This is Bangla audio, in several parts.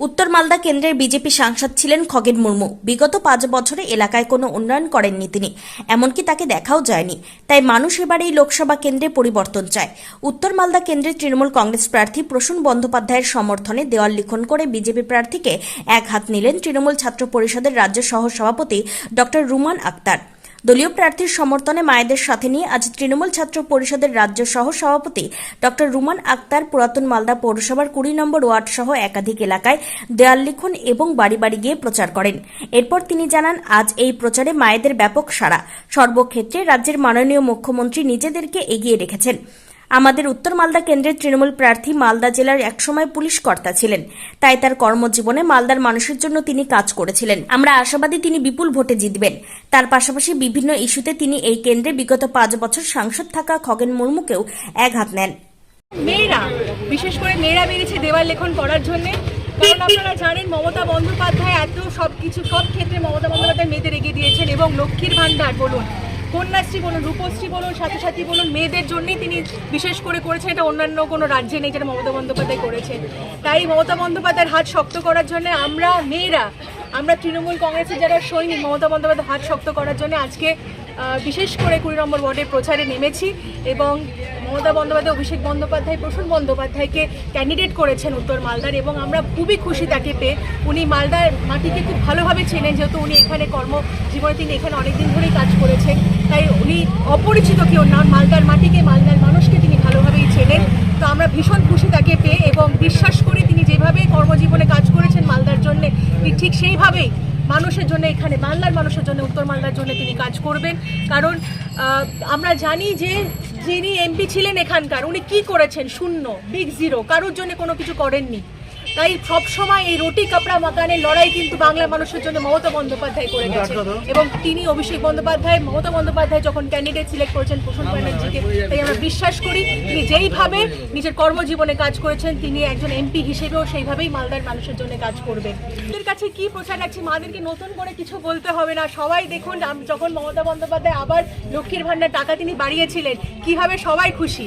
উত্তর মালদা কেন্দ্রের বিজেপি সাংসদ ছিলেন খগেন মুর্মু। বিগত পাঁচ বছরে এলাকায় কোনো উন্নয়ন করেননি তিনি। এমনকি তাকে দেখাও যায়নি। তাই মানুষ এবার এই লোকসভা কেন্দ্রে পরিবর্তন চায়। উত্তর মালদা কেন্দ্রের তৃণমূল কংগ্রেস প্রার্থী প্রসূন বন্দ্যোপাধ্যায়ের সমর্থনে দেওয়াল লিখন করে বিজেপি প্রার্থীকে এক হাত নিলেন তৃণমূল ছাত্র পরিষদের রাজ্য সহ সভাপতি ডক্টর রুমান আক্তার। দলীয় প্রার্থীর সমর্থনে মায়েদের সাথে নিয়ে আজ তৃণমূল ছাত্র পরিষদের রাজ্য সহ সভাপতি ডক্টর রুমান আক্তার, পুরাতন মালদা পৌরসভার কুড়ি নম্বর ওয়ার্ড সহ একাধিক এলাকায় দেয়াল লিখন এবং বাড়ি বাড়ি গিয়ে প্রচার করেন। এরপর তিনি জানান, আজ এই প্রচারে মায়েদের ব্যাপক সাড়া। সর্বক্ষেত্রে রাজ্যের মাননীয় মুখ্যমন্ত্রী নিজেদেরকে এগিয়ে রেখেছেন। আমাদের উত্তর মালদা কেন্দ্রের তৃণমূল প্রার্থী মালদা জেলার একসময় পুলিশ কর্তা ছিলেন। তাই তার কর্মজীবনে মালদার মানুষের জন্য তিনি কাজ করেছিলেন। আমরা আশাবাদী তিনি বিপুল ভোটে জিতবেন। তার পাশাপাশি বিভিন্ন ইস্যুতে তিনি এই কেন্দ্রে বিগত পাঁচ বছর সাংসদ থাকা খগেন মুর্মুকেও এক হাত নেন। মেয়েরা, বিশেষ করে মেয়েরা বেরিয়েছে দেওয়াল লেখন করার জন্য। কারণ আপনারা জানেন, মমতা বন্দ্যোপাধ্যায় এত সব কিছু সব ক্ষেত্রে মমতা বন্দ্যোপাধ্যায় মেয়েদের এগিয়ে দিয়েছেন এবং লক্ষ্মীর ভাণ্ডার বলুন। কন্যাশ্রী বলুন, রূপশ্রী বলুন, সাথী বলুন, মেয়েদের জন্যই তিনি বিশেষ করে করেছেন। এটা অন্যান্য কোনো রাজ্যে নেই যেটা মমতা বন্দ্যোপাধ্যায় করেছেন। তাই মমতা বন্দ্যোপাধ্যায়ের হাত শক্ত করার জন্য আমরা মেয়েরা, আমরা তৃণমূল কংগ্রেসের যারা সৈনিক মমতা বন্দ্যোপাধ্যায়ের হাত শক্ত করার জন্য আজকে বিশেষ করে কুড়ি নম্বর ওয়ার্ডের প্রচারে নেমেছি এবং মমতা বন্দ্যোপাধ্যায়, অভিষেক বন্দ্যোপাধ্যায়, প্রসূন বন্দ্যোপাধ্যায়কে ক্যান্ডিডেট করেছেন উত্তর মালদার এবং আমরা খুবই খুশি তাকে পেয়ে। উনি মালদার মাটিকে খুব ভালোভাবে চেনেন, যেহেতু উনি এখানে কর্মজীবনে তিনি এখানে অনেকদিন ধরেই কাজ করেছেন। তাই উনি অপরিচিত কেউ না, মালদার মাটিকে, মালদার মানুষকে তিনি ভালোভাবেই চেনেন। তো আমরা ভীষণ খুশি তাকে পেয়ে এবং বিশ্বাস করি তিনি যেভাবে কর্মজীবনে কাজ করেছেন মালদার জন্য, ঠিক সেইভাবেই মানুষের জন্য এখানে, মালদার মানুষের জন্য, উত্তর মালদার জন্য তিনি কাজ করবেন। কারণ আমরা জানি যে যিনি এমপি ছিলেন এখানকার, উনি কি করেছেন? শূন্য, বিগ জিরো, কারোর জন্য কোনো কিছু করেননি। তাই সব সময় এই রুটি কাপড়া মাকানের লড়াই কিন্তু বাংলা মানুষের জন্য মমতা বন্দ্যোপাধ্যায় করে গেছে। এবং তিনি অভিষেক বন্দ্যোপাধ্যায় মমতা বন্দ্যোপাধ্যায় যখন ক্যান্ডিডেট সিলেক্ট করেছেন প্রসূন ব্যানার্জিকে তাই আমরা বিশ্বাস করি তিনি যেইভাবে নিজের কর্মজীবনে কাজ করেছেন তিনি একজন এমপি হিসেবেও সেইভাবেই মালদার মানুষের জন্য কাজ করবেন। ওদের কাছে কি প্রচার রাখছি মাদেরকে নতুন করে কিছু বলতে হবে না। সবাই দেখুন যখন মমতা বন্দ্যোপাধ্যায় আবার লক্ষ্মীর ভান্ডার টাকা তিনি বাড়িয়েছিলেন কীভাবে সবাই খুশি?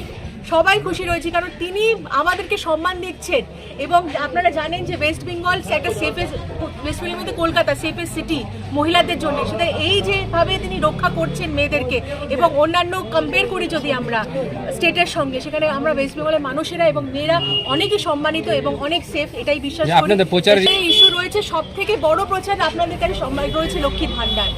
সবাই খুশি রয়েছে কারণ তিনি আমাদেরকে সম্মান দিচ্ছেন। এবং আপনারা জানেন যে ওয়েস্ট বেঙ্গল একটা সেফেস্ট ওয়েস্ট বেঙ্গলের মধ্যে কলকাতা সেফেস্ট সিটি মহিলাদের জন্য। সেটা এই যেভাবে তিনি রক্ষা করছেন মেয়েদেরকে এবং অন্যান্য কম্পেয়ার করি যদি আমরা স্টেটের সঙ্গে সেখানে আমরা ওয়েস্ট বেঙ্গলের মানুষেরা এবং মেয়েরা অনেকই সম্মানিত এবং অনেক সেফ এটাই বিশ্বাস করি। ইস্যু রয়েছে সব থেকে বড় প্রচার আপনাদের কাছে সম্মান রয়েছে লক্ষ্মীর ভান্ডার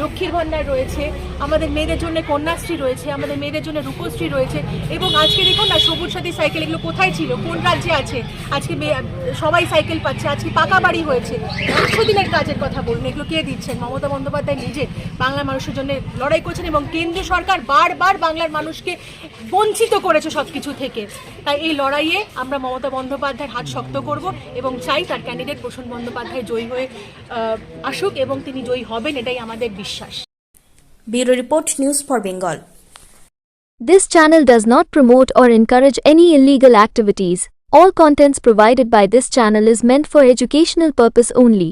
লক্ষ্মীর ভান্ডার রয়েছে, আমাদের মেয়েদের জন্য কন্যাশ্রী রয়েছে, আমাদের মেয়েদের জন্য রূপশ্রী রয়েছে, এবং আজকে দেখুন না, সবুজ সাথী সাইকেল এগুলো কোথায় ছিল? কোন রাজ্যে আছে? আজকে সবাই সাইকেল পাচ্ছে, আজকে পাকা বাড়ি হয়েছে। একশো দিনের কাজের কথা বলুন, এগুলো কে দিচ্ছেন? মমতা বন্দ্যোপাধ্যায় নিজে বাংলার মানুষের জন্য লড়াই করছেন এবং কেন্দ্রীয় সরকার বারবার বাংলার মানুষকে বঞ্চিত করেছে সব কিছু থেকে। তাই এই লড়াইয়ে আমরা মমতা বন্দ্যোপাধ্যায়ের হাত শক্ত করব এবং চাই তার ক্যান্ডিডেট প্রসূন বন্দ্যোপাধ্যায় জয়ী হয়ে আসুক এবং তিনি জয়ী হবেন, এটাই আমাদের বিশ্বাস। Bureau report news for Bengal This channel does not promote or encourage any illegal activities. All contents provided by this channel is meant for educational purpose only.